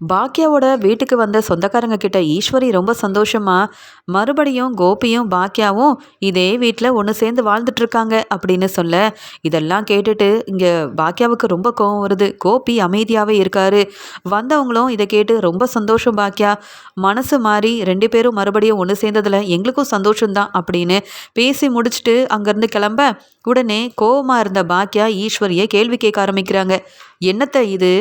பாக்கியாவோட வீட்டுக்கு வந்த சொந்தக்காரங்க கிட்ட ஈஸ்வரி ரொம்ப சந்தோஷமா மறுபடியும் கோபியும் பாக்கியாவும் இதே வீட்டில் ஒன்று சேர்ந்து வாழ்ந்துட்டு இருக்காங்க அப்படின்னு சொல்ல இதெல்லாம் கேட்டுட்டு இங்கே பாக்கியாவுக்கு ரொம்ப கோவம் வருது. கோபி அமைதியாகவே இருக்காரு. வந்தவங்களும் இதை கேட்டு ரொம்ப சந்தோஷம் பாக்கியா மனசு மாறி ரெண்டு பேரும் மறுபடியும் ஒன்று சேர்ந்ததில் எங்களுக்கும் சந்தோஷம்தான் அப்படின்னு பேசி முடிச்சுட்டு அங்கேருந்து கிளம்ப உடனே கோவமாக இருந்த பாக்கியா ஈஸ்வரியை கேள்வி கேட்க ஆரம்பிக்கிறாங்க. என்னத்தை இது?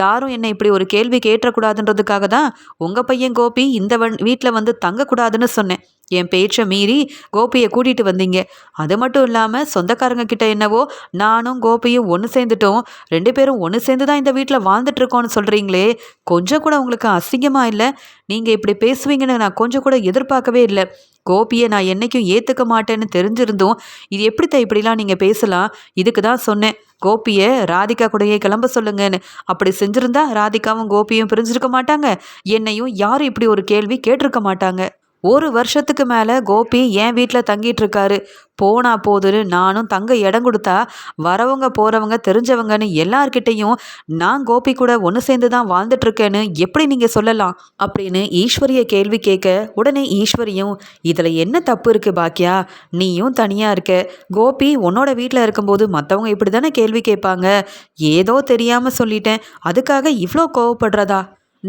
யாரும் என்னை இப்படி ஒரு கேள்வி கேட்டக்கூடாதுன்றதுக்காக தான் உங்கள் பையன் கோபி இந்த வன் வீட்டில் வந்து தங்கக்கூடாதுன்னு சொன்னேன். என் பேச்சை மீறி கோபியை கூட்டிகிட்டு வந்தீங்க. அது மட்டும் இல்லாமல் சொந்தக்காரங்க கிட்ட என்னவோ நானும் கோபியும் ஒன்று சேர்ந்துட்டோம். ரெண்டு பேரும் ஒன்று சேர்ந்து தான் இந்த வீட்டில் வாழ்ந்துட்டுருக்கோன்னு சொல்கிறீங்களே கொஞ்சம் கூட உங்களுக்கு அசிங்கமாக இல்லை? நீங்கள் இப்படி பேசுவீங்கன்னு நான் கொஞ்சம் கூட எதிர்பார்க்கவே இல்லை. கோபியை நான் என்றைக்கும் ஏற்றுக்க மாட்டேன்னு தெரிஞ்சிருந்தோம் இது எப்படித்த இப்படிலாம் நீங்கள் பேசலாம்? இதுக்கு தான் சொன்னேன். கோபியை ராதிகா கூடயே கிளம்ப சொல்லுங்கன்னு. அப்படி செஞ்சிருந்தா ராதிகாவும் கோபியும் பிரிஞ்சிருக்க மாட்டாங்க. என்னையும் யாரும் இப்படி ஒரு கேள்வி கேட்டிருக்க மாட்டாங்க. ஒரு வருஷத்துக்கு மேலே கோபி என் வீட்டில் தங்கிட்டு இருக்காரு போனா போதுன்னு நானும் தங்க இடம் கொடுத்தா வரவங்க போகிறவங்க தெரிஞ்சவங்கன்னு எல்லார்கிட்டையும் நான் கோபி கூட ஒன்று சேர்ந்து தான் வாழ்ந்துட்டுருக்கேன்னு எப்படி நீங்கள் சொல்லலாம்? அப்படின்னு ஈஸ்வரிய கேள்வி கேட்க உடனே ஈஸ்வரியும் இதில் என்ன தப்பு இருக்குது பாக்கியா? நீயும் தனியாக இருக்க. கோபி உன்னோட வீட்டில் இருக்கும்போது மற்றவங்க இப்படி தானே கேள்வி கேட்பாங்க? ஏதோ தெரியாமல் சொல்லிட்டேன். அதுக்காக இவ்வளோ கோவப்படுறதா?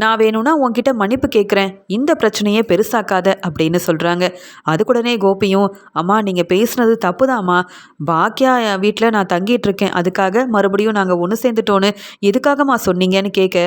நான் வேணும்னா உன்கிட்ட மன்னிப்பு கேட்குறேன் இந்த பிரச்சனையே பெருசாக்காத அப்படின்னு சொல்கிறாங்க அதுக்குடனே கோபியும் அம்மா நீங்கள் பேசுனது தப்பு தாம்மா பாக்கியா வீட்டில் நான் தங்கிட்டு இருக்கேன். அதுக்காக மறுபடியும் நாங்கள் ஒன்று சேர்ந்துட்டோன்னு எதுக்காகம்மா சொன்னீங்கன்னு கேட்க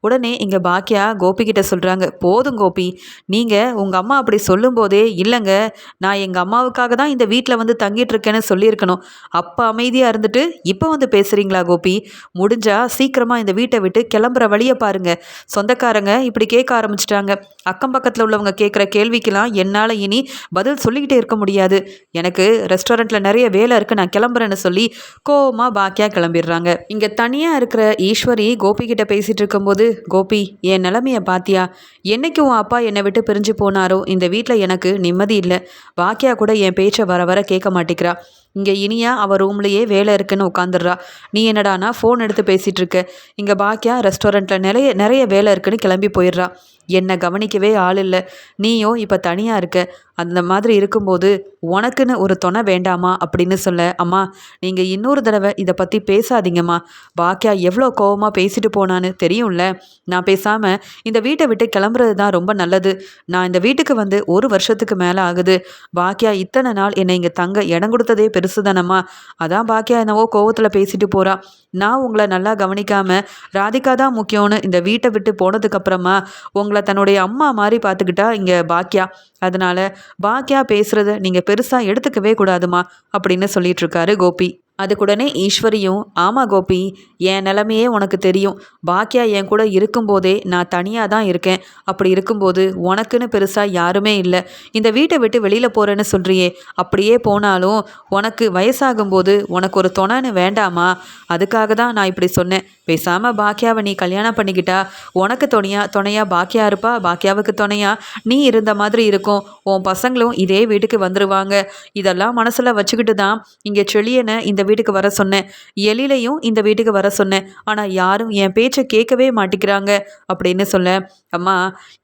உடனே இங்கே பாக்கியா கோபி சொல்கிறாங்க போதும் கோபி. நீங்கள் உங்கள் அம்மா அப்படி சொல்லும்போதே இல்லைங்க நான் எங்கள் அம்மாவுக்காக தான் இந்த வீட்டில் வந்து தங்கிட்டு இருக்கேன்னு சொல்லியிருக்கணும். அப்போ அமைதியாக இருந்துட்டு இப்போ வந்து பேசுகிறீங்களா கோபி? முடிஞ்சால் சீக்கிரமாக இந்த வீட்டை விட்டு கிளம்புற வழியை பாருங்கள் சொந்த சொந்தக்காரங்க இப்படி கேட்க ஆரம்பிச்சிட்டாங்க. அக்கம் பக்கத்தில் உள்ளவங்க கேட்குற கேள்விக்கெல்லாம் என்னால் இனி பதில் சொல்லிக்கிட்டே இருக்க முடியாது. எனக்கு ரெஸ்டாரண்ட்டில் நிறைய வேலை இருக்குது நான் கிளம்புறேன்னு சொல்லி கோவமாக பாக்கியாக கிளம்பிடுறாங்க. இங்கே தனியாக இருக்கிற ஈஸ்வரி கோபி கிட்ட பேசிகிட்டு இருக்கும்போது கோபி என் நிலமையை பாத்தியா? என்னைக்கு உன் அப்பா என்னை விட்டு பிரிஞ்சு போனாரோ? இந்த வீட்டில் எனக்கு நிம்மதி இல்லை. பாக்கியா கூட என் பேச்சை வர வர கேட்க மாட்டேங்கிறா. இங்கே இனியா அவள் ரூம்லேயே வேலை இருக்குன்னு உட்காந்துடுறா நீ என்னடானா ஃபோன் எடுத்து பேசிகிட்டு இருக்க? இங்கே பாக்கியா ரெஸ்டாரண்ட்டில் நிறைய நிறைய வேலை இருக்குன்னு கிளம்பி போயிடுறா. என்னை கவனிக்கவே ஆள் இல்லை. நீயும் இப்போ தனியாக இருக்க. அந்த மாதிரி இருக்கும்போது உனக்குன்னு ஒரு துணை வேண்டாமா அப்படின்னு சொல்ல அம்மா நீங்கள் இன்னொரு தடவை இதை பற்றி பேசாதீங்கம்மா. பாக்கியா எவ்வளோ கோவமாக பேசிட்டு போனான்னு தெரியும்ல. நான் பேசாமல் இந்த வீட்டை விட்டு கிளம்புறது தான் ரொம்ப நல்லது. நான் இந்த வீட்டுக்கு வந்து ஒரு வருஷத்துக்கு மேலே ஆகுது. பாக்கியா இத்தனை நாள் என்னை இங்கே தங்க இடம் கொடுத்ததே பெருசு தானம்மா. அதான் பாக்கியா என்னவோ கோவத்தில் பேசிட்டு போகிறா நான் உங்களை நல்லா கவனிக்காமல் ராதிகா தான் முக்கியம்னு இந்த வீட்டை விட்டு போனதுக்கப்புறமா உங்களை தன்னுடைய அம்மா மாதிரி பார்த்துக்கிட்டா இங்கே பாக்கியா அதனால் பாக்கியா பேசுகிறத நீங்கள் பெருசாக எடுத்துக்கவே கூடாதுமா அப்படின்னு சொல்லிட்டு கோபி. அதுக்குடனே ஈஸ்வரியும் ஆமாம் கோபி என் நிலமையே உனக்கு தெரியும். பாக்கியா என் கூட இருக்கும்போதே நான் தனியாக தான் இருக்கேன். அப்படி இருக்கும்போது உனக்குன்னு பெருசாக யாருமே இல்லை. இந்த வீட்டை விட்டு வெளியில் போகிறேன்னு சொல்கிறியே அப்படியே போனாலும் உனக்கு வயசாகும்போது உனக்கு ஒரு துணைன்னு வேண்டாமா? அதுக்காக தான் நான் இப்படி சொன்னேன். பேசாமல் பாக்கியாவை நீ கல்யாணம் பண்ணிக்கிட்டா உனக்கு துணையா துணையா பாக்கியா இருப்பா? பாக்கியாவுக்கு துணையா? நீ இருந்த மாதிரி இருக்கும். உன் பசங்களும் இதே வீட்டுக்கு வந்துடுவாங்க இதெல்லாம் மனசில் வச்சுக்கிட்டு தான் இங்கே செளியனை இந்த வீட்டுக்கு வர சொன்னேன். எழிலையும் இந்த வீட்டுக்கு வர சொன்னேன். ஆனால் யாரும் என் பேச்சை கேட்கவே மாட்டேங்கிறாங்க அப்படின்னு சொல்ல அம்மா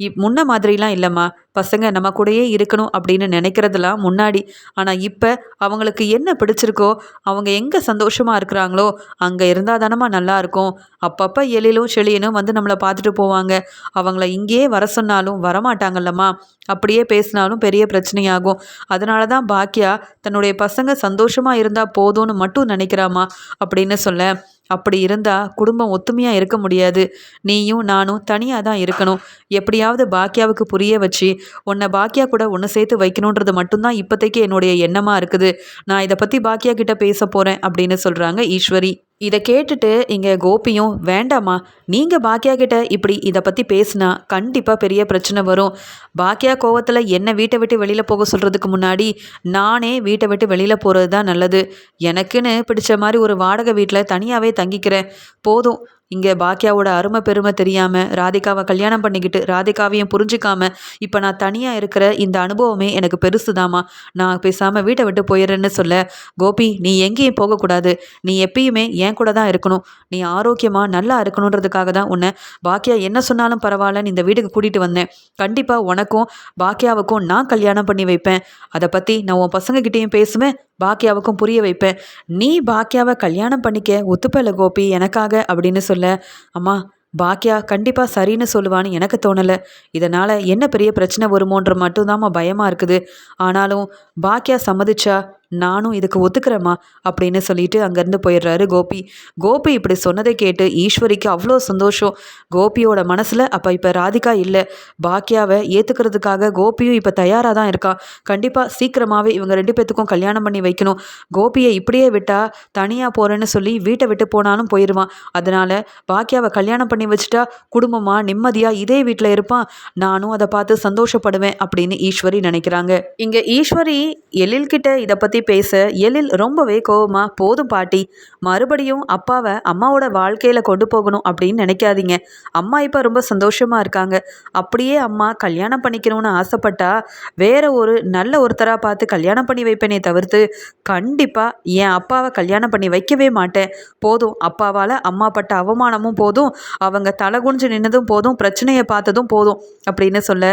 இப் முன்ன மாதிரிலாம் இல்லைம்மா. பசங்க நம்ம கூடயே இருக்கணும் அப்படின்னு நினைக்கிறதுலாம் முன்னாடி. ஆனால் இப்போ அவங்களுக்கு என்ன பிடிச்சிருக்கோ அவங்க எங்கே சந்தோஷமாக இருக்கிறாங்களோ அங்கே இருந்தால் தானம்மா நல்லாயிருக்கும் அப்பப்போ எழிலும் செழியனும் வந்து நம்மளை பார்த்துட்டு போவாங்க. அவங்கள இங்கேயே வர சொன்னாலும் வரமாட்டாங்கல்லம்மா. அப்படியே பேசினாலும் பெரிய பிரச்சனையாகும். அதனால தான் பாக்கியா தன்னுடைய பசங்க சந்தோஷமாக இருந்தால் போதும்னு மட்டும் நினைக்கிறாமா அப்படின்னு சொல்ல. அப்படி இருந்தால் குடும்பம் ஒத்துமையாக இருக்க முடியாது. நீயும் நானும் தனியாக தான் இருக்கணும். எப்படியாவது பாக்கியாவுக்கு புரிய வச்சு உன்னை பாக்கியா கூட ஒன்று சேர்த்து வைக்கணுன்றது மட்டும்தான் இப்போதைக்கு என்னுடைய எண்ணமாக இருக்குது. நான் இதை பற்றி பாக்கியா கிட்ட பேச போகிறேன் அப்படின்னு சொல்கிறாங்க ஈஸ்வரி. இதை கேட்டுட்டு இங்கே கோபியும் வேண்டாமா நீங்கள் பாக்கியா கிட்ட இப்படி இதை பற்றி பேசினா கண்டிப்பாக பெரிய பிரச்சனை வரும். பாக்கியா கோவத்தில் என்னை வீட்டை விட்டு வெளியில் போக சொல்கிறதுக்கு முன்னாடி நானே வீட்டை விட்டு வெளியில் போகிறது தான் நல்லது. எனக்குன்னு பிடிச்ச மாதிரி ஒரு வாடகை வீட்டில் தனியாகவே தங்கிக்கிறேன். போதும் இங்கே பாக்கியாவோட அருமை பெருமை தெரியாமல் ராதிகாவை கல்யாணம் பண்ணிக்கிட்டு ராதிகாவையும் புரிஞ்சிக்காமல் இப்போ நான் தனியாக இருக்கிற இந்த அனுபவமே எனக்கு பெருசுதாம்மா. நான் பேசாமல் வீட்டை விட்டு போயிடுறேன்னு சொல்ல கோபி நீ எங்கேயும் போகக்கூடாது. நீ எப்பயுமே என் கூட தான் இருக்கணும். நீ ஆரோக்கியமாக நல்லா இருக்கணுன்றதுக்காக தான் உன்னை பாக்கியா என்ன சொன்னாலும் பரவாயில்லன்னு இந்த வீட்டுக்கு கூட்டிகிட்டு வந்தேன். கண்டிப்பாக உனக்கும் பாக்கியாவுக்கும் நான் கல்யாணம் பண்ணி வைப்பேன். அதை பற்றி நான் உன் பசங்கக்கிட்டேயும் பேசுவேன் பாக்கியாவுக்கும் புரிய வைப்பேன். நீ பாக்கியாவை கல்யாணம் பண்ணிக்க ஒத்துப்பல கோபி எனக்காக அப்படின்னு சொல்ல அம்மா பாக்கியா கண்டிப்பாக சரின்னு சொல்லுவான்னு எனக்கு தோணலை. இதனால் என்ன பெரிய பிரச்சனை வருமோன்ற மட்டும்தாம்மா பயமாக இருக்குது. ஆனாலும் பாக்கியா சம்மதிச்சா நானும் இதுக்கு ஒத்துக்கிறேம்மா அப்படின்னு சொல்லிட்டு அங்கேருந்து போயிடுறாரு கோபி. கோபி இப்படி சொன்னதை கேட்டு ஈஸ்வரிக்கு அவ்வளோ சந்தோஷம். கோபியோட மனசில் அப்போ இப்போ ராதிகா இல்லை. பாக்கியாவை ஏற்றுக்கிறதுக்காக கோபியும் இப்போ தயாராக தான் இருக்கா. கண்டிப்பாக சீக்கிரமாகவே இவங்க ரெண்டு பேத்துக்கும் கல்யாணம் பண்ணி வைக்கணும். கோபியை இப்படியே விட்டால் தனியாக போகிறேன்னு சொல்லி வீட்டை விட்டு போனாலும் போயிடுவான் அதனால் பாக்கியாவை கல்யாணம் பண்ணி வச்சுட்டா குடும்பமாக நிம்மதியாக இதே வீட்டில் இருப்பான். நானும் அதை பார்த்து சந்தோஷப்படுவேன் அப்படின்னு ஈஸ்வரி நினைக்கிறாங்க. இங்கே ஈஸ்வரி எழில்கிட்ட இதை பற்றி பேச எழில் ரொம்பவே கோவமா போதும் பாட்டி மறுபடியும் அப்பாவை அம்மாவோட வாழ்க்கையில் கொண்டு போகணும் அப்படின்னு நினைக்காதீங்க. அம்மா இப்போ ரொம்ப சந்தோஷமாக இருக்காங்க. அப்படியே அம்மா கல்யாணம் பண்ணிக்கணும்னு ஆசைப்பட்டா வேற ஒரு நல்ல ஒருத்தராக பார்த்து கல்யாணம் பண்ணி வைப்பேனே தவிர்த்து கண்டிப்பாக என் அப்பாவை கல்யாணம் பண்ணி வைக்கவே மாட்டேன். போதும் அப்பாவால் அம்மா பட்ட அவமானமும் போதும் அவங்க தலை குனிஞ்சு நின்னதும் போதும் பிரச்சனையை பார்த்ததும் போதும் அப்படின்னு சொல்ல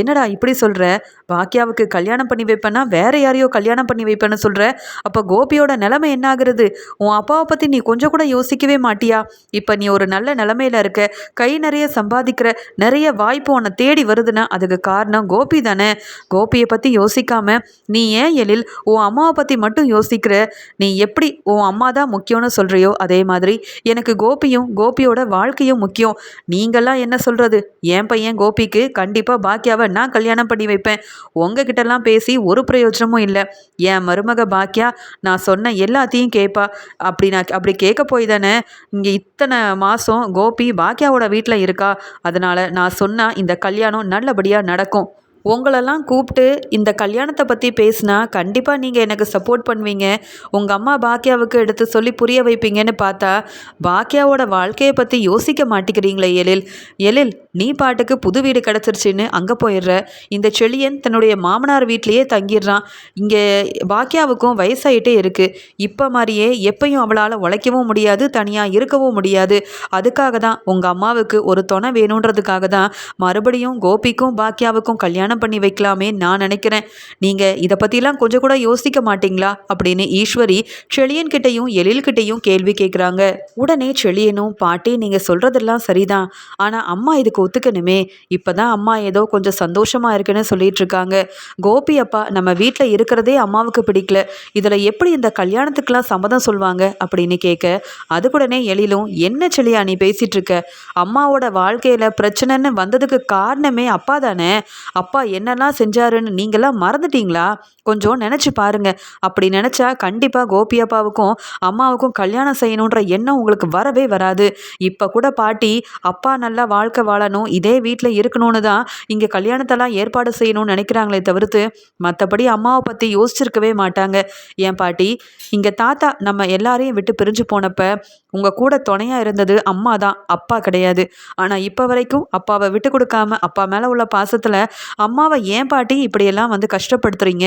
என்னடா இப்படி சொல்கிற பாக்கியாவுக்கு கல்யாணம் பண்ணி வைப்பேன்னா வேற யாரையோ கல்யாணம் பண்ணி வைப்பேன் பண்ண சொல்கிற அப்போ கோபியோட நிலைமை என்ன ஆகுறது உன் அப்பாவை பற்றி நீ கொஞ்சம் கூட யோசிக்கவே மாட்டியா? இப்போ நீ ஒரு நல்ல நிலமையில இருக்க. கை நிறைய சம்பாதிக்கிற. நிறைய வாய்ப்பு உன்னை தேடி வருதுன்னா அதுக்கு காரணம் கோபி தானே? கோபியை பற்றி யோசிக்காம நீ ஏன் எழில் உன் அம்மாவை பற்றி மட்டும் யோசிக்கிற? நீ எப்படி உன் அம்மா தான் முக்கியம்னு சொல்கிறியோ அதே மாதிரி எனக்கு கோபியும் கோபியோட வாழ்க்கையும் முக்கியம். நீங்கள்லாம் என்ன சொல்கிறது என் பையன் கோபிக்கு கண்டிப்பாக பாக்கியாவை நான் கல்யாணம் பண்ணி வைப்பேன். உங்ககிட்டலாம் பேசி ஒரு பிரயோஜனமும் இல்லை. என் மறு மருமக பாக்கியா நான் சொன்ன எல்லாத்தையும் கேட்பா அப்படி நான் அப்படி கேட்க போய் தானே இங்கே இத்தனை மாதம் கோபி பாக்கியாவோட வீட்டில் இருக்கா. அதனால் நான் சொன்னால் இந்த கல்யாணம் நல்லபடியாக நடக்கும். உங்களெல்லாம் கூப்பிட்டு இந்த கல்யாணத்தை பற்றி பேசினா கண்டிப்பாக நீங்கள் எனக்கு சப்போர்ட் பண்ணுவீங்க. உங்கள் அம்மா பாக்கியாவுக்கு எடுத்து சொல்லி புரிய வைப்பீங்கன்னு பார்த்தா பாக்கியாவோட வாழ்க்கையை பற்றி யோசிக்க மாட்டேங்கிறீங்களே எழில். எழில் நீ பாட்டுக்கு புது வீடு கிடச்சிருச்சின்னு அங்கே போயிடுற. இந்த செழியன் தன்னுடைய மாமனார் வீட்லேயே தங்கிடுறான். இங்கே பாக்கியாவுக்கும் வயசாகிட்டே இருக்குது இப்போ மாதிரியே எப்பையும் அவளால் உழைக்கவும் முடியாது தனியாக இருக்கவும் முடியாது. அதுக்காக தான் உங்கள் அம்மாவுக்கு ஒரு துணை வேணுன்றதுக்காக தான் மறுபடியும் கோபிக்கும் பாக்கியாவுக்கும் கல்யாணம் கல்யாணம் பண்ணி வைக்கலாமே நான் நினைக்கிறேன். நீங்கள் இதை பற்றிலாம் கொஞ்சம் கூட யோசிக்க மாட்டீங்களா? அப்படின்னு ஈஸ்வரி செளியன் கிட்டையும் எழில்கிட்டையும் கேள்வி கேட்குறாங்க உடனே செழியனும் பாட்டி நீங்கள் சொல்கிறதெல்லாம் சரிதான். ஆனால் அம்மா இதுக்கு ஒத்துக்கணுமே. இப்போ தான் அம்மா ஏதோ கொஞ்சம் சந்தோஷமாக இருக்குன்னு சொல்லிட்டு இருக்காங்க கோபி அப்பா நம்ம வீட்டில் இருக்கிறதே அம்மாவுக்கு பிடிக்கல. இதில் எப்படி இந்த கல்யாணத்துக்கெல்லாம் சம்மதம் சொல்லுவாங்க அப்படின்னு கேட்க அதுக்குடனே எழிலும் என்ன செழியா நீ பேசிகிட்டு இருக்க அம்மாவோட வாழ்க்கையில் பிரச்சனைன்னு வந்ததுக்கு காரணமே அப்பா தானே? அப்பா என்னெல்லாம் செஞ்சாருன்னு நீங்களாம் மறந்துட்டீங்களா? கொஞ்சம் நினச்சி பாருங்க. அப்படி நினச்சா கண்டிப்பாக கோபி அப்பாவுக்கும் அம்மாவுக்கும் கல்யாணம் செய்யணுன்ற எண்ணம் உங்களுக்கு வரவே வராது. இப்போ கூட பாட்டி அப்பா நல்லா வாழ்க்கை வாழணும் இதே வீட்டில் இருக்கணும்னு தான் இங்கே கல்யாணத்தெல்லாம் ஏற்பாடு செய்யணும்னு நினைக்கிறாங்களே தவிர்த்து மற்றபடி அம்மாவை பற்றி யோசிச்சிருக்கவே மாட்டாங்க. ஏன் பாட்டி இங்கே தாத்தா நம்ம எல்லாரையும் விட்டு பிரிஞ்சு போனப்ப உங்கள் கூட துணையாக இருந்தது அம்மா தான் அப்பா கிடையாது. ஆனால் இப்போ வரைக்கும் அப்பாவை விட்டு கொடுக்காம அப்பா மேலே உள்ள பாசத்தில் அம்மாவை ஏன் பாட்டி இப்படியெல்லாம் வந்து கஷ்டப்படுத்துறீங்க?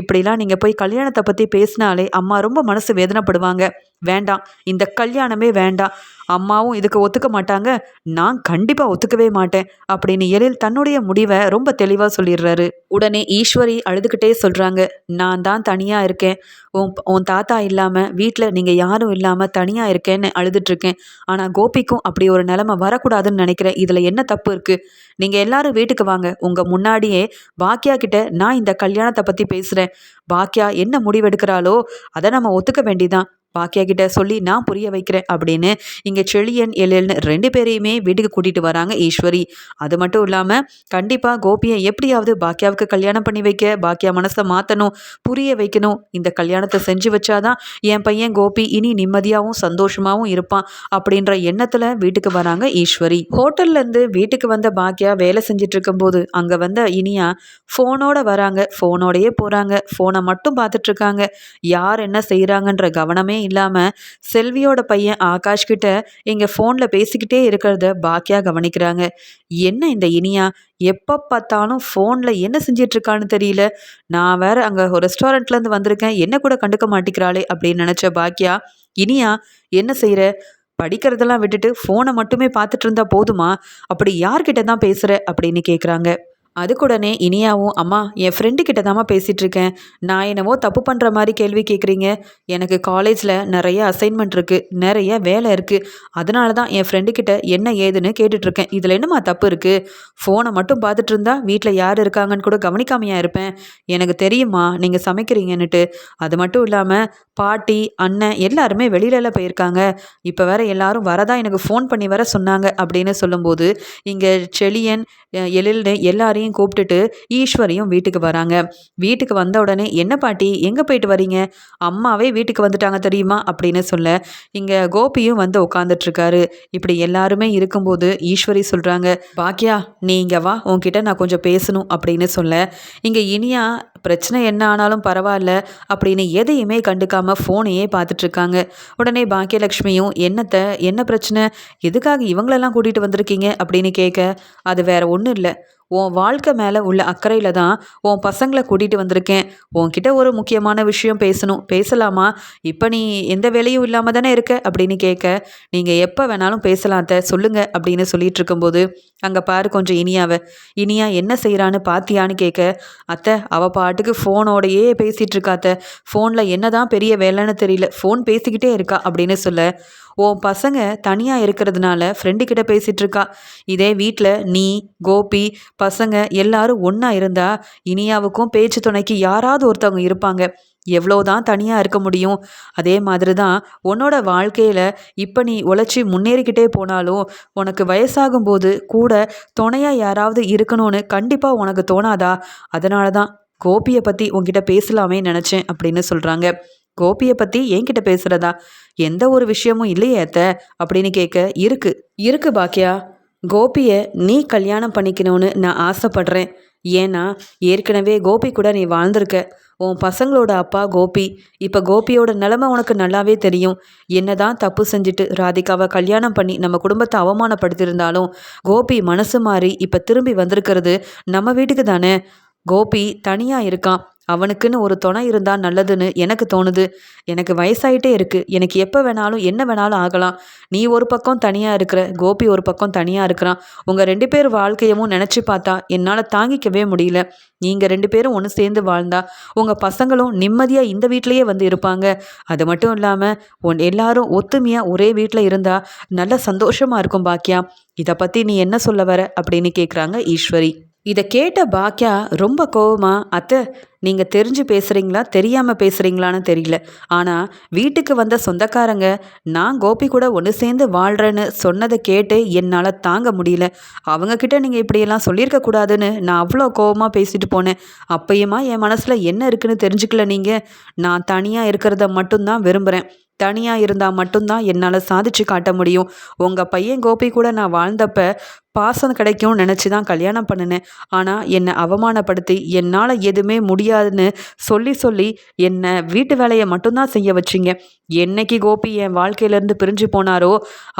இப்படிலாம் நீங்கள் போய் கல்யாணத்தை பற்றி பேசினாலே அம்மா ரொம்ப மனசு வேதனைப்படுவாங்க. வேண்டாம். இந்த கல்யாணமே வேண்டாம். அம்மாவும் இதுக்கு ஒத்துக்க மாட்டாங்க. நான் கண்டிப்பாக ஒத்துக்கவே மாட்டேன். அப்படின்னு எழில் தன்னுடைய முடிவை ரொம்ப தெளிவாக சொல்லிடுறாரு. உடனே ஈஸ்வரி அழுதுகிட்டே சொல்கிறாங்க நான் தான் தனியாக இருக்கேன். உன் உன் தாத்தா இல்லாமல் வீட்டில் நீங்கள் யாரும் இல்லாமல் தனியாக இருக்கேன்னு அழுதுட்ருக்கேன் ஆனால் கோபிக்கும் அப்படி ஒரு நிலமை வரக்கூடாதுன்னு நினைக்கிறேன். இதில் என்ன தப்பு இருக்குது நீங்கள் எல்லாரும் வீட்டுக்கு வாங்க. உங்கள் முன்னாடியே பாக்கியா கிட்ட நான் இந்த கல்யாணத்தை பற்றி பேசுகிறேன் பாக்கியா என்ன முடிவெடுக்கிறாளோ அதை நம்ம ஒத்துக்க வேண்டிதான். பாக்கியா கிட்ட சொல்லி நான் புரிய வைக்கிறேன் அப்படின்னு இங்கே செழியன் எழில்னு ரெண்டு பேரையுமே வீட்டுக்கு கூட்டிகிட்டு வராங்க ஈஸ்வரி. அது மட்டும் இல்லாமல் கண்டிப்பாக கோபியை எப்படியாவது பாக்கியாவுக்கு கல்யாணம் பண்ணி வைக்க பாக்கியா மனசை மாற்றணும் புரிய வைக்கணும். இந்த கல்யாணத்தை செஞ்சு வச்சாதான் என் பையன் கோபி இனி நிம்மதியாகவும் சந்தோஷமாகவும் இருப்பான் அப்படின்ற எண்ணத்தில் வீட்டுக்கு வராங்க ஈஸ்வரி. ஹோட்டல்லேருந்து வீட்டுக்கு வந்த பாக்கியா வேலை செஞ்சுட்டு இருக்கும்போது அங்கே வந்த இனியா ஃபோனோட வராங்க. ஃபோனோடையே போகிறாங்க ஃபோனை மட்டும் பார்த்துட்ருக்காங்க யார் என்ன செய்கிறாங்கன்ற கவனமே இல்லாமல் செல்வியோட பையன் ஆகாஷ் கிட்ட இங்கே ஃபோனில் பேசிக்கிட்டே இருக்கிறத பாக்கியா கவனிக்கிறாங்க. என்ன இந்த இனியா? எப்போ பார்த்தாலும் ஃபோனில் என்ன செஞ்சிட்ருக்கான்னு தெரியல. நான் வேற அங்கே ஒரு ரெஸ்டாரண்ட்லேருந்து வந்திருக்கேன். என்ன கூட கண்டுக்க மாட்டேங்கிறாளே அப்படின்னு நினச்ச பாக்கியா இனியா என்ன செய்கிற படிக்கிறதெல்லாம் விட்டுட்டு ஃபோனை மட்டுமே பார்த்துட்டு இருந்தா போதுமா? அப்படி யார்கிட்ட தான் பேசுகிற அப்படின்னு கேட்குறாங்க அதுக்குடனே இனியாவும் அம்மா என் ஃப்ரெண்டு கிட்ட தாம்மா பேசிகிட்டு இருக்கேன் நான் என்னவோ தப்பு பண்ணுற மாதிரி கேள்வி கேட்குறீங்க எனக்கு காலேஜில் நிறைய அசைன்மெண்ட் இருக்குது நிறைய வேலை இருக்குது அதனால தான் என் ஃப்ரெண்டு கிட்ட என்ன ஏதுன்னு கேட்டுட்ருக்கேன் இதில் என்னம்மா தப்பு இருக்குது ஃபோனை மட்டும் பார்த்துட்டு இருந்தா வீட்டில் யார் இருக்காங்கன்னு கூட கவனிக்காமையாக இருப்பேன். எனக்கு தெரியுமா நீங்கள் சமைக்கிறீங்கன்னுட்டு. அது மட்டும் இல்லாமல் பாட்டி அண்ணன் எல்லாருமே வெளியிலலாம் போயிருக்காங்க. இப்போ வேற எல்லாரும் வரதா எனக்கு ஃபோன் பண்ணி வர சொன்னாங்க. அப்படின்னு சொல்லும்போது இங்கே செளியன் எழில்னு எல்லாரையும் கூப்பிட்டுட்டு ஈஸ்வரியும் வீட்டுக்கு வராங்க. வீட்டுக்கு வந்த உடனே என்ன பாட்டி எங்கே போயிட்டு வரீங்க? அம்மாவே வீட்டுக்கு வந்துட்டாங்க தெரியுமா? அப்படின்னு சொல்ல இங்கே கோபியும் வந்து உட்காந்துட்ருக்காரு இப்படி எல்லாருமே இருக்கும்போது ஈஸ்வரி சொல்கிறாங்க பாக்கியா நீ இங்கே வா உன்கிட்ட நான் கொஞ்சம் பேசணும் அப்படின்னு சொல்ல இங்கே இனியா பிரச்சனை என்ன ஆனாலும் பரவாயில்ல அப்படின்னு எதையுமே கண்டுக்காம ஃபோனையே பார்த்துட்ருக்காங்க உடனே பாக்கியலக்ஷ்மியும் என்னத்தை என்ன பிரச்சனை? எதுக்காக இவங்களெல்லாம் கூட்டிகிட்டு வந்திருக்கீங்க? அப்படின்னு கேட்க அது வேற ஒன்றும் இல்லை. உன் வாழ்க்கை மேலே உள்ள அக்கறையில் தான் உன் பசங்களை கூட்டிகிட்டு வந்திருக்கேன். உன்கிட்ட ஒரு முக்கியமான விஷயம் பேசணும். பேசலாமா? இப்போ நீ எந்த வேலையும் இல்லாமல் தானே இருக்க? அப்படின்னு கேட்க நீங்கள் எப்போ வேணாலும் பேசலாம் அத்தை. சொல்லுங்க. அப்படின்னு சொல்லிட்டு இருக்கும்போது அங்கே பாரு கொஞ்சம் இனியாவை. இனியா என்ன செய்கிறான்னு பாத்தியான்னு கேட்க அத்தை அவள் பாட்டுக்கு ஃபோனோடையே பேசிகிட்டு இருக்கா அத்தை. ஃபோனில் என்ன தான் பெரிய வேலைன்னு தெரியல. ஃபோன் பேசிக்கிட்டே இருக்கா. அப்படின்னு சொல்ல உன் பசங்க தனியாக இருக்கிறதுனால ஃப்ரெண்டு கிட்ட பேசிகிட்டு இருக்கா இதே வீட்டில் நீ கோபி பசங்க எல்லாரும் ஒன்றா இருந்தா இனியாவுக்கும் பேச்சு துணைக்கு யாராவது ஒருத்தவங்க இருப்பாங்க. எவ்வளோதான் தனியாக இருக்க முடியும். அதே மாதிரி தான் உன்னோட வாழ்க்கையில் இப்போ நீ உழைச்சி முன்னேறிக்கிட்டே போனாலும் உனக்கு வயசாகும்போது கூட துணையாக யாராவது இருக்கணும்னு கண்டிப்பாக உனக்கு தோணாதா? அதனால தான் கோபியை பற்றி உங்ககிட்ட பேசலாமே நினச்சேன் அப்படின்னு சொல்கிறாங்க கோபியை பற்றி என்கிட்ட பேசுகிறதா எந்த ஒரு விஷயமும் இல்லையே அத்த அப்படின்னு கேட்க இருக்கு. இருக்கு பாக்கியா கோபியை நீ கல்யாணம் பண்ணிக்கணும்னு நான் ஆசைப்படுறேன். ஏன்னா ஏற்கனவே கோபி கூட நீ வாழ்ந்திருக்க. உன் பசங்களோட அப்பா கோபி. இப்போ கோபியோட நிலமை உனக்கு நல்லாவே தெரியும். என்னதான் தப்பு செஞ்சுட்டு ராதிகாவை கல்யாணம் பண்ணி நம்ம குடும்பத்தை அவமானப்படுத்தியிருந்தாலும் கோபி மனசு மாறி இப்போ திரும்பி வந்திருக்கிறது நம்ம வீட்டுக்கு தானே. கோபி தனியாக இருக்கான். அவனுக்குன்னு ஒரு துணை இருந்தால் நல்லதுன்னு எனக்கு தோணுது. எனக்கு வயசாயிட்டே இருக்குது எனக்கு எப்போ வேணாலும் என்ன வேணாலும் ஆகலாம். நீ ஒரு பக்கம் தனியாக இருக்கிற கோபி ஒரு பக்கம் தனியாக இருக்கிறான். உங்கள் ரெண்டு பேர் வாழ்க்கையவும் நினச்சி பார்த்தா என்னால் தாங்கிக்கவே முடியல. நீங்கள் ரெண்டு பேரும் ஒன்று சேர்ந்து வாழ்ந்தா உங்கள் பசங்களும் நிம்மதியாக இந்த வீட்லேயே வந்து இருப்பாங்க. அது மட்டும் இல்லாமல் உன் எல்லாரும் ஒத்துமையாக ஒரே வீட்டில் இருந்தால் நல்ல சந்தோஷமாக இருக்கும் பாக்கியா. இதை பற்றி நீ என்ன சொல்ல வர அப்படின்னு கேட்குறாங்க ஈஸ்வரி. இதை கேட்ட பாக்கியா ரொம்ப கோவமா அத்தை நீங்கள் தெரிஞ்சு பேசுகிறீங்களா தெரியாமல் பேசுகிறீங்களான்னு தெரியல. ஆனால் வீட்டுக்கு வந்த சொந்தக்காரங்க நான் கோபி கூட ஒன்று சேர்ந்து வாழ்கிறேன்னு சொன்னதை கேட்டு என்னால் தாங்க முடியல. அவங்கக்கிட்ட நீங்கள் இப்படியெல்லாம் சொல்லியிருக்க கூடாதுன்னு நான் அவ்வளோ கோபமாக பேசிட்டு போனேன். அப்பயுமா என் மனசில் என்ன இருக்குன்னு தெரிஞ்சுக்கல நீங்கள் நான் தனியாக இருக்கிறத மட்டும்தான் விரும்புகிறேன் தனியாக இருந்தால் மட்டும்தான் என்னால் சாதிச்சு காட்ட முடியும். உங்கள் பையன் கோபி கூட நான் வாழ்ந்தப்ப பாசம் கிடைக்கும்னு நினச்சி தான் கல்யாணம் பண்ணினேன். ஆனால் என்னை அவமானப்படுத்தி என்னால் எதுவுமே முடியாதுன்னு சொல்லி சொல்லி என்னை வீட்டு வேலையை மட்டும்தான் செய்ய வச்சிங்க. என்னைக்கு கோபி என் வாழ்க்கையிலேருந்து பிரிஞ்சு போனாரோ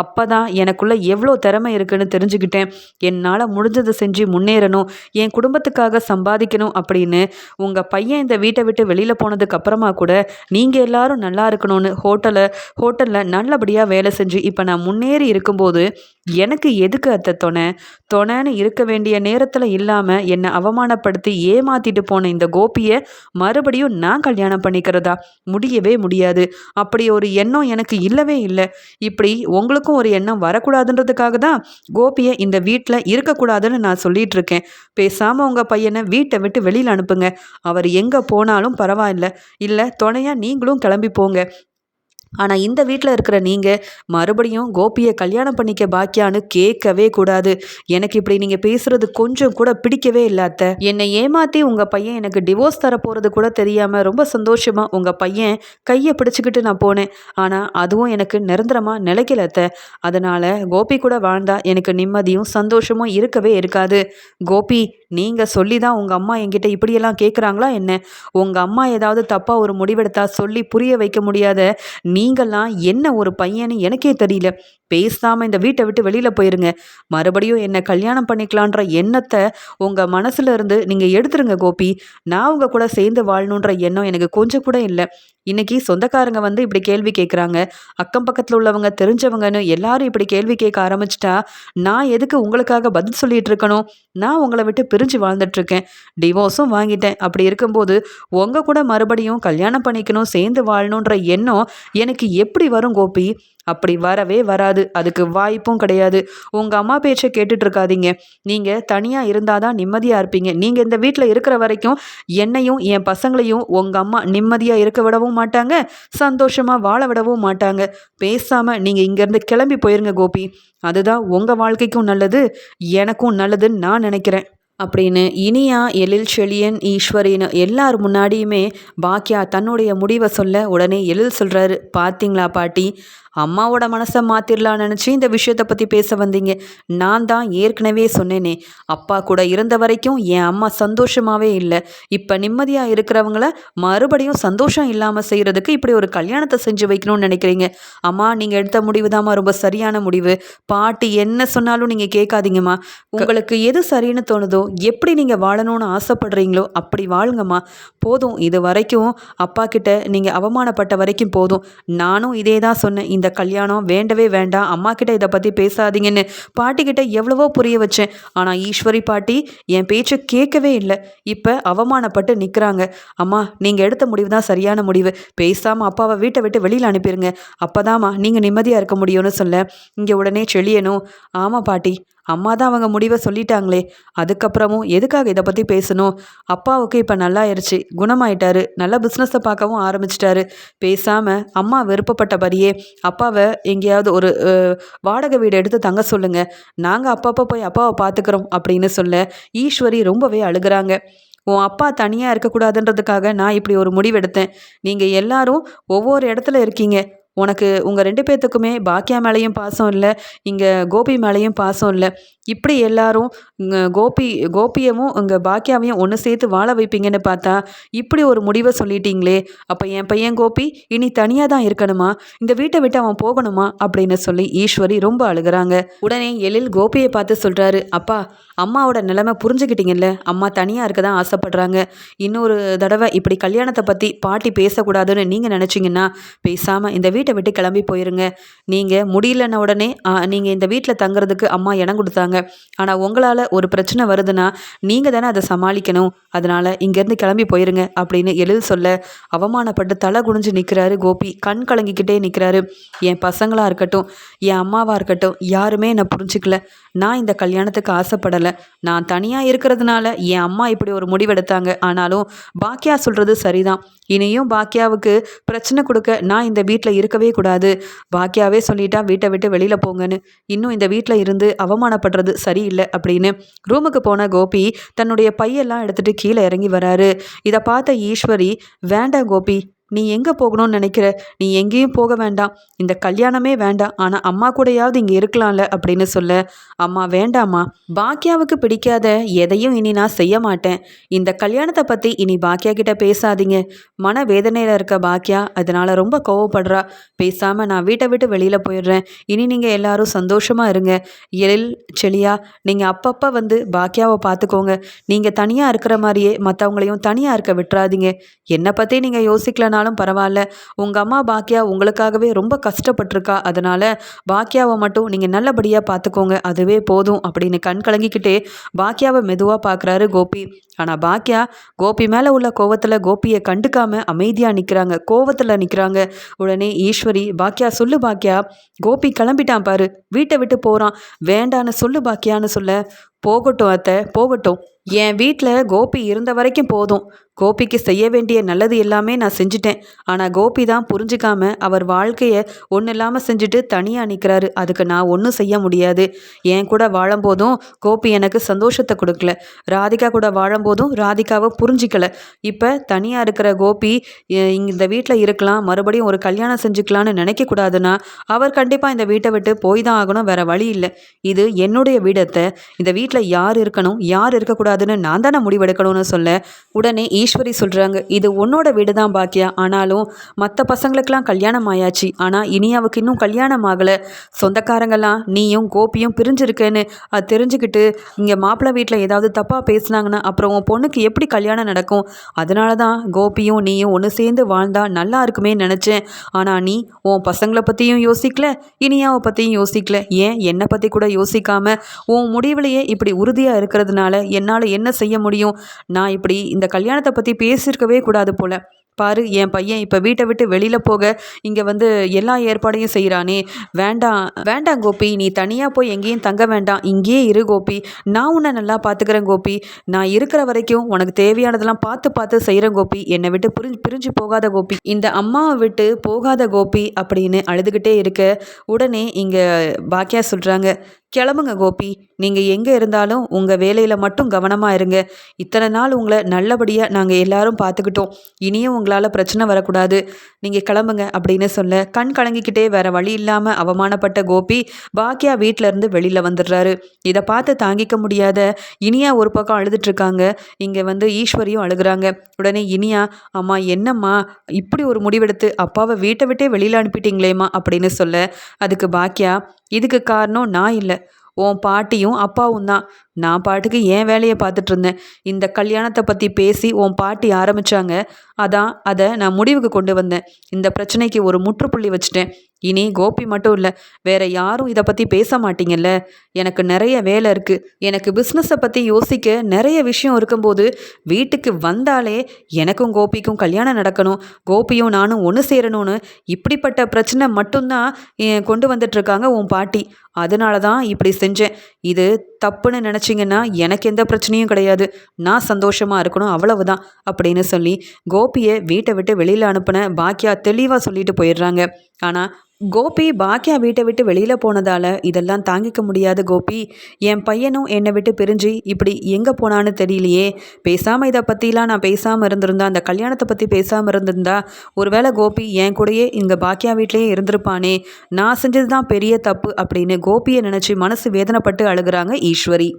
அப்போ தான் எனக்குள்ளே எவ்வளோ திறமை இருக்குன்னு தெரிஞ்சுக்கிட்டேன். என்னால் முடிஞ்சதை செஞ்சு முன்னேறணும் என் குடும்பத்துக்காக சம்பாதிக்கணும் அப்படின்னு உங்கள் பையன் இந்த வீட்டை விட்டு வெளியில் போனதுக்கப்புறமா கூட நீங்கள் எல்லாரும் நல்லா இருக்கணும்னு ஹோட்டல் ஹோட்டலில் நல்லபடியாக வேலை செஞ்சு இப்போ நான் முன்னேறி இருக்கும்போது எனக்கு எதுக்கு அத்தை துணை? துணைன்னு இருக்க வேண்டிய நேரத்தில் இல்லாமல் என்னை அவமானப்படுத்தி ஏமாத்திட்டு போன இந்த கோபியை மறுபடியும் நான் கல்யாணம் பண்ணிக்கிறதா? முடியவே முடியாது. அப்படி ஒரு எண்ணம் எனக்கு இல்லவே இல்லை. இப்படி உங்களுக்கும் ஒரு எண்ணம் வரக்கூடாதுன்றதுக்காக தான் கோபியை இந்த வீட்டில் இருக்கக்கூடாதுன்னு நான் சொல்லிட்டு இருக்கேன் பேசாமல் உங்கள் பையனை வீட்டை விட்டு வெளியில் அனுப்புங்க. அவர் எங்கே போனாலும் பரவாயில்ல. இல்லை துணையாக நீங்களும் கிளம்பி போங்க. ஆனால் இந்த வீட்டில் இருக்கிற நீங்கள் மறுபடியும் கோபியை கல்யாணம் பண்ணிக்க பாக்கியான்னு கேட்கவே கூடாது. எனக்கு இப்படி நீங்கள் பேசுறது கொஞ்சம் கூட பிடிக்கவே இல்லாத்த என்னை ஏமாற்றி உங்கள் பையன் எனக்கு டிவோர்ஸ் தர போகிறது கூட தெரியாமல் ரொம்ப சந்தோஷமாக உங்கள் பையன் கையை பிடிச்சிக்கிட்டு நான் போனேன். ஆனால் அதுவும் எனக்கு நிரந்தரமாக நிலைக்கலத்த அதனால் கோபி கூட வாழ்ந்தா எனக்கு நிம்மதியும் சந்தோஷமும் இருக்கவே இருக்காது. கோபி நீங்கள் சொல்லி தான் உங்கள் அம்மா என்கிட்ட இப்படியெல்லாம் கேட்குறாங்களா என்ன? உங்கள் அம்மா ஏதாவது தப்பாக ஒரு முடிவெடுத்தா சொல்லி புரிய வைக்க முடியாத நீங்களாம் என்ன ஒரு பையன்னு எனக்கே தெரியல. பேசாமல் இந்த வீட்டை விட்டு வெளியில் போயிருங்க. மறுபடியும் என்னை கல்யாணம் பண்ணிக்கலான்ற எண்ணத்தை உங்கள் மனசுல இருந்து நீங்கள் எடுத்துருங்க கோபி. நான் உங்கள் கூட சேர்ந்து வாழணுன்ற எண்ணம் எனக்கு கொஞ்சம் கூட இல்லை. இன்னைக்கு சொந்தக்காரங்க வந்து இப்படி கேள்வி கேட்குறாங்க அக்கம் பக்கத்தில் உள்ளவங்க தெரிஞ்சவங்கன்னு எல்லாரும் இப்படி கேள்வி கேட்க ஆரம்பிச்சிட்டா நான் எதுக்கு உங்களுக்காக பதில் சொல்லிட்டு இருக்கணும்? நான் உங்களை விட்டு பிரிஞ்சு வாழ்ந்துட்டுருக்கேன் டிவோர்ஸும் வாங்கிட்டேன். அப்படி இருக்கும்போது உங்கள் கூட மறுபடியும் கல்யாணம் பண்ணிக்கணும் சேர்ந்து வாழணுன்ற எண்ணம் எனக்கு எப்படி வரும் கோபி? அப்படி வரவே வராது. அதுக்கு வாய்ப்பும் கிடையாது. உங்கள் அம்மா பேச்சை கேட்டுட்டு இருக்காதீங்க நீங்கள் தனியாக இருந்தால் தான் நிம்மதியாக இருப்பீங்க. நீங்கள் இந்த வீட்டில் இருக்கிற வரைக்கும் என்னையும் என் பசங்களையும் உங்கள் அம்மா நிம்மதியாக இருக்க விடவும் மாட்டாங்க. சந்தோஷமாக வாழ விடவும் மாட்டாங்க. பேசாமல் நீங்கள் இங்கேருந்து கிளம்பி போயிருங்க கோபி. அதுதான் உங்கள் வாழ்க்கைக்கும் நல்லது எனக்கும் நல்லதுன்னு நான் நினைக்கிறேன். அப்படின்னு இனியா எழில் செழியன் ஈஸ்வரின்னு எல்லார் முன்னாடியுமே பாக்கியா தன்னுடைய முடிவை சொல்ல உடனே எழில் சொல்கிறாரு பார்த்தீங்களா பாட்டி? அம்மாவோட மனசை மாற்றிடலான்னு நினச்சி இந்த விஷயத்தை பற்றி பேச வந்தீங்க. நான் தான் ஏற்கனவே சொன்னேனே. அப்பா கூட இருந்த வரைக்கும் என் அம்மா சந்தோஷமாகவே இல்லை. இப்போ நிம்மதியாக இருக்கிறவங்கள மறுபடியும் சந்தோஷம் இல்லாமல் செய்கிறதுக்கு இப்படி ஒரு கல்யாணத்தை செஞ்சு வைக்கணும்னு நினைக்கிறீங்க. அம்மா நீங்கள் எடுத்த முடிவு தாம்மா ரொம்ப சரியான முடிவு. பாட்டி என்ன சொன்னாலும் நீங்கள் கேட்காதீங்கம்மா. உங்களுக்கு எது சரின்னு தோணுதோ எப்படி நீங்கள் வாழணும்னு ஆசைப்படுறீங்களோ அப்படி வாழுங்கம்மா. போதும் இது வரைக்கும் அப்பா கிட்ட நீங்கள் அவமானப்பட்ட வரைக்கும் போதும். நானும் இதே தான் சொன்னேன் இந்த கல்யாணம் வேண்டவே வேண்டாம். அம்மா கிட்ட இதை பற்றி பேசாதீங்கன்னு பாட்டி கிட்ட எவ்வளவோ புரிய வச்சேன். ஆனால் ஈஸ்வரி பாட்டி என் பேச்சை கேட்கவே இல்லை. இப்போ அவமானப்பட்டு நிற்கிறாங்க அம்மா நீங்கள் எடுத்த முடிவு தான் சரியான முடிவு. பேசாமல் அப்பாவை வீட்டை விட்டு வெளியில் அனுப்பிடுங்க அப்போதாம்மா நீங்கள் நிம்மதியாக இருக்க முடியும்னு சொல்ல. இங்கே உடனே செழியணும். ஆமாம் பாட்டி. அம்மா தான் அவங்க முடிவை சொல்லிட்டாங்களே. அதுக்கப்புறமும் எதுக்காக இதை பற்றி பேசணும்? அப்பாவுக்கு இப்போ நல்லாயிருச்சு குணமாயிட்டாரு நல்ல பிஸ்னஸை பார்க்கவும் ஆரம்பிச்சிட்டாரு. பேசாமல் அம்மா விருப்பப்பட்டபடியே அப்பாவை எங்கேயாவது ஒரு வாடகை வீடு எடுத்து தங்க சொல்லுங்கள் நாங்கள் அப்பப்போ போய் அப்பாவை பார்த்துக்குறோம் அப்படின்னு சொல்ல ஈஸ்வரி ரொம்பவே அழுகிறாங்க. உன் அப்பா தனியாக இருக்கக்கூடாதுன்றதுக்காக நான் இப்படி ஒரு முடிவெடுத்தேன். நீங்கள் எல்லாரும் ஒவ்வொரு இடத்துல இருக்கீங்க. உனக்கு உங்கள் ரெண்டு பேர்த்துக்குமே பாக்கியா மேலேயும் பாசம் இல்லை இங்கே கோபி மேலேயும் பாசம் இல்லை. இப்படி எல்லாரும் கோபி கோபியமும் இங்கே பாக்கியாவையும் ஒன்று சேர்த்து வாழ வைப்பீங்கன்னு பார்த்தா இப்படி ஒரு முடிவை சொல்லிட்டீங்களே. அப்போ என் பையன் கோபி இனி தனியாக தான் இருக்கணுமா? இந்த வீட்டை விட்டு அவன் போகணுமா? அப்படின்னு சொல்லி ஈஸ்வரி ரொம்ப அழுகிறாங்க. உடனே எழில் கோபியை பார்த்து சொல்கிறாரு அப்பா அம்மாவோட நிலைமை புரிஞ்சுக்கிட்டீங்கல்ல? அம்மா தனியாக இருக்க தான் ஆசைப்படுறாங்க. இன்னொரு தடவை இப்படி கல்யாணத்தை பற்றி பாட்டி பேசக்கூடாதுன்னு நீங்கள் நினச்சிங்கன்னா பேசாமல் இந்த வீட்டை விட்டு கிளம்பி போயிருங்க. நீங்கள் முடியலன்ன உடனே நீங்கள் இந்த வீட்டில் தங்குறதுக்கு அம்மா இடம் கொடுத்தாங்க. ஆனால் உங்களால் ஒரு பிரச்சனை வருதுன்னா நீங்கள் தானே அதை சமாளிக்கணும். அதனால் இங்கேருந்து கிளம்பி போயிருங்க அப்படின்னு எழில் சொல்ல அவமானப்பட்டு தலை குனிஞ்சு நிற்கிறாரு கோபி. கண் கலங்கிக்கிட்டே நிற்கிறாரு என் பசங்களாக இருக்கட்டும் என் அம்மாவாக இருக்கட்டும் யாருமே என்னை புரிஞ்சுக்கல. நான் இந்த கல்யாணத்துக்கு ஆசைப்படலை. நான் தனியாக இருக்கிறதுனால என் அம்மா இப்படி ஒரு முடிவெடுத்தாங்க. ஆனாலும் பாக்கியா சொல்கிறது சரிதான். இனியும் பாக்கியாவுக்கு பிரச்சனை கொடுக்க நான் இந்த வீட்டில் இருக்கவே கூடாது. பாக்கியாவே சொல்லிட்டா வீட்டை விட்டு வெளியில் போங்கன்னு. இன்னும் இந்த வீட்டில் இருந்து அவமானப்படுறது சரியில்லை அப்படின்னு. ரூமுக்கு போன கோபி தன்னுடைய பையெல்லாம் எடுத்துகிட்டு கீழே இறங்கி வராரு. இதை பார்த்த ஈஸ்வரி வேண்டாம் கோபி நீ எங்கே போகணும்னு நினைக்கிற? நீ எங்கேயும் போக வேண்டாம். இந்த கல்யாணமே வேண்டாம். ஆனால் அம்மா கூடயாவது இங்கே இருக்கலாம்ல அப்படின்னு சொல்ல அம்மா வேண்டாம்மா. பாக்கியாவுக்கு பிடிக்காத எதையும் இனி நான் செய்ய மாட்டேன். இந்த கல்யாணத்தை பற்றி இனி பாக்கியா கிட்ட பேசாதீங்க. மன வேதனையில் இருக்க பாக்கியா அதனால் ரொம்ப கோவப்படுறா. பேசாமல் நான் வீட்டை விட்டு வெளியில் போயிடுறேன். இனி நீங்கள் எல்லாரும் சந்தோஷமாக இருங்க. எழில் செளியா நீங்கள் அப்பப்போ வந்து பாக்கியாவை பார்த்துக்கோங்க நீங்கள் தனியாக இருக்கிற மாதிரியே மற்றவங்களையும் தனியாக இருக்க விட்டுறாதீங்க. என்னை பற்றி நீங்கள் யோசிக்கலனா இருந்தாலும் பரவாயில்ல. உங்கள் அம்மா பாக்கியா உங்களுக்காகவே ரொம்ப கஷ்டப்பட்டிருக்கா. அதனால் பாக்கியாவை மட்டும் நீங்கள் நல்லபடியாக பார்த்துக்கோங்க அதுவே போதும் அப்படின்னு கண் கலங்கிக்கிட்டே பாக்கியாவை மெதுவாக பார்க்குறாரு கோபி. ஆனால் பாக்கியா கோபி மேலே உள்ள கோவத்தில் கோபியை கண்டுக்காமல் அமைதியாக நிற்கிறாங்க கோவத்தில் நிற்கிறாங்க உடனே ஈஸ்வரி பாக்கியா சொல்லு பாக்கியா கோபி கிளம்பிட்டான் பாரு. வீட்டை விட்டு போகிறான் வேண்டான்னு சொல்லு பாக்கியான்னு சொல்ல போகட்டும் அத்தை போகட்டும். என் வீட்டில் கோபி இருந்த வரைக்கும் போதும். கோபிக்கு செய்ய வேண்டிய நல்லது எல்லாமே நான் செஞ்சுட்டேன். ஆனால் கோபி தான் புரிஞ்சுக்காம அவர் வாழ்க்கையை ஒன்றும் இல்லாமல் செஞ்சுட்டு தனியாக நிற்கிறாரு அதுக்கு நான் ஒன்றும் செய்ய முடியாது. என் கூட வாழும்போதும் கோபி எனக்கு சந்தோஷத்தை கொடுக்கல. ராதிகா கூட வாழும்போதும் ராதிகாவை புரிஞ்சிக்கல. இப்போ தனியாக இருக்கிற கோபி இந்த வீட்டில் இருக்கலாம். மறுபடியும் ஒரு கல்யாணம் செஞ்சுக்கலான்னு நினைக்கக்கூடாதுன்னா அவர் கண்டிப்பாக இந்த வீட்டை விட்டு போய் தான் ஆகணும். வேறு வழி இல்லை. இது என்னுடைய வீடத்தை இந்த வீட்டில் வீட்டில் யார் இருக்கணும் யார் இருக்கக்கூடாதுன்னு நான் தானே முடிவெடுக்கணும்னு சொல்ல உடனே ஈஸ்வரி சொல்கிறாங்க இது உன்னோட வீடு தான் பாக்கியா? ஆனாலும் மற்ற பசங்களுக்கெல்லாம் கல்யாணம் ஆயாச்சு ஆனால் இனியாவுக்கு இன்னும் கல்யாணம் ஆகலை. சொந்தக்காரங்கெல்லாம் நீயும் கோபியும் பிரிஞ்சிருக்கேன்னு அது தெரிஞ்சுக்கிட்டு இங்கே மாப்பிள்ளை வீட்டில் ஏதாவது தப்பாக பேசுனாங்கன்னா அப்புறம் உன் பொண்ணுக்கு எப்படி கல்யாணம் நடக்கும்? அதனால தான் கோபியும் நீயும் ஒன்று சேர்ந்து வாழ்ந்தா நல்லா இருக்குமே நினச்சேன். ஆனால் நீ உன் பசங்களை பற்றியும் யோசிக்கல இனியாவை பற்றியும் யோசிக்கல. ஏன் என்னை பற்றி கூட யோசிக்காமல் உன் முடிவுலையே இப்படி உறுதியாக இருக்கிறதுனால என்னால் என்ன செய்ய முடியும்? நான் இப்படி இந்த கல்யாணத்தை பற்றி பேசியிருக்கவே கூடாது போல. பாரு என் பையன் இப்போ வீட்டை விட்டு வெளியில் போக இங்கே வந்து எல்லா ஏற்பாடையும் செய்கிறானே வேண்டாம் வேண்டாம் கோபி நீ தனியாக போய் எங்கேயும் தங்க வேண்டாம். இங்கேயே இரு கோபி. நான் உன்னை நல்லா பார்த்துக்கிறேன் கோபி. நான் இருக்கிற வரைக்கும் உனக்கு தேவையானதெல்லாம் பார்த்து பார்த்து செய்கிறேன் கோபி. என்னை விட்டு பிரிஞ்சு பிரிஞ்சு போகாத கோபி. இந்த அம்மாவை விட்டு போகாத கோபி அப்படின்னு அழுதுகிட்டே இருக்க உடனே இங்கே பாக்கியா சொல்கிறாங்க கிளம்புங்க கோபி. நீங்கள் எங்கே இருந்தாலும் உங்கள் வேலையில் மட்டும் கவனமாக இருங்க. இத்தனை நாள் உங்களை நல்லபடியாக நாங்கள் எல்லாரும் பார்த்துக்கிட்டோம். இனியும் உங்களால் பிரச்சனை வரக்கூடாது. நீங்கள் கிளம்புங்க அப்படின்னு சொல்ல கண் கலங்கிக்கிட்டே வேற வழி இல்லாமல் அவமானப்பட்ட கோபி பாக்கியா வீட்டிலேருந்து வெளியில் வந்துடுறாரு. இதை பார்த்து தாங்கிக்க முடியாத இனியா ஒரு பக்கம் அழுதுட்ருக்காங்க இங்கே வந்து ஈஸ்வரியும் அழுகுறாங்க. உடனே இனியா அம்மா என்னம்மா? இப்படி ஒரு முடிவெடுத்து அப்பாவை வீட்டை விட்டே வெளியில் அனுப்பிட்டீங்களேம்மா? அப்படின்னு சொல்ல அதுக்கு பாக்கியா இதுக்கு காரணம் நான் இல்லை. உன் பாட்டியும் அப்பாவும் தான். நான் பாட்டுக்கு என் வேலையை பார்த்துட்டு இருந்தேன் இந்த கல்யாணத்தை பற்றி பேசி உன் பாட்டி ஆரம்பித்தாங்க அதான் அதை நான் முடிவுக்கு கொண்டு வந்தேன். இந்த பிரச்சனைக்கு ஒரு முற்றுப்புள்ளி வச்சுட்டேன். இனி கோபி மட்டும் இல்லை வேற யாரும் இதை பற்றி பேச மாட்டீங்கல்ல? எனக்கு நிறைய வேலை இருக்குது எனக்கு பிஸ்னஸை பற்றி யோசிக்க நிறைய விஷயம் இருக்கும்போது வீட்டுக்கு வந்தாலே எனக்கும் கோபிக்கும் கல்யாணம் நடக்கணும். கோபியும் நானும் ஒன்று சேரணும்னு இப்படிப்பட்ட பிரச்சனை மட்டும்தான் கொண்டு வந்துட்டுருக்காங்க உன் பாட்டி. அதனால தான் இப்படி செஞ்சேன். இது தப்புன்னு நினச்சிங்கன்னா எனக்கு எந்த பிரச்சனையும் கிடையாது. நான் சந்தோஷமாக இருக்கணும் அவ்வளவுதான் அப்படின்னு சொல்லி கோபியை வீட்டை விட்டு வெளியில் அனுப்பின பாக்கியா தெளிவாக சொல்லிட்டு போயிடுறாங்க. ஆனால் கோபி பாக்கியா வீட்டை விட்டு வெளியில் போனதால் இதெல்லாம் தாங்கிக்க முடியாது கோபி. என் பையனும் என்னை விட்டு பிரிஞ்சு இப்படி எங்கே போனான்னு தெரியலையே. பேசாமல் இதை பற்றிலாம் நான் பேசாமல் இருந்திருந்தா அந்த கல்யாணத்தை பற்றி பேசாமல் இருந்திருந்தா ஒருவேளை கோபி என் கூடயே இங்கே பாக்கியா வீட்லேயே இருந்திருப்பானே. நான் செஞ்சது தான் பெரிய தப்பு அப்படின்னு கோபியை நினச்சி மனசு வேதனைப்பட்டு அழுகிறாங்க ஈஸ்வரி.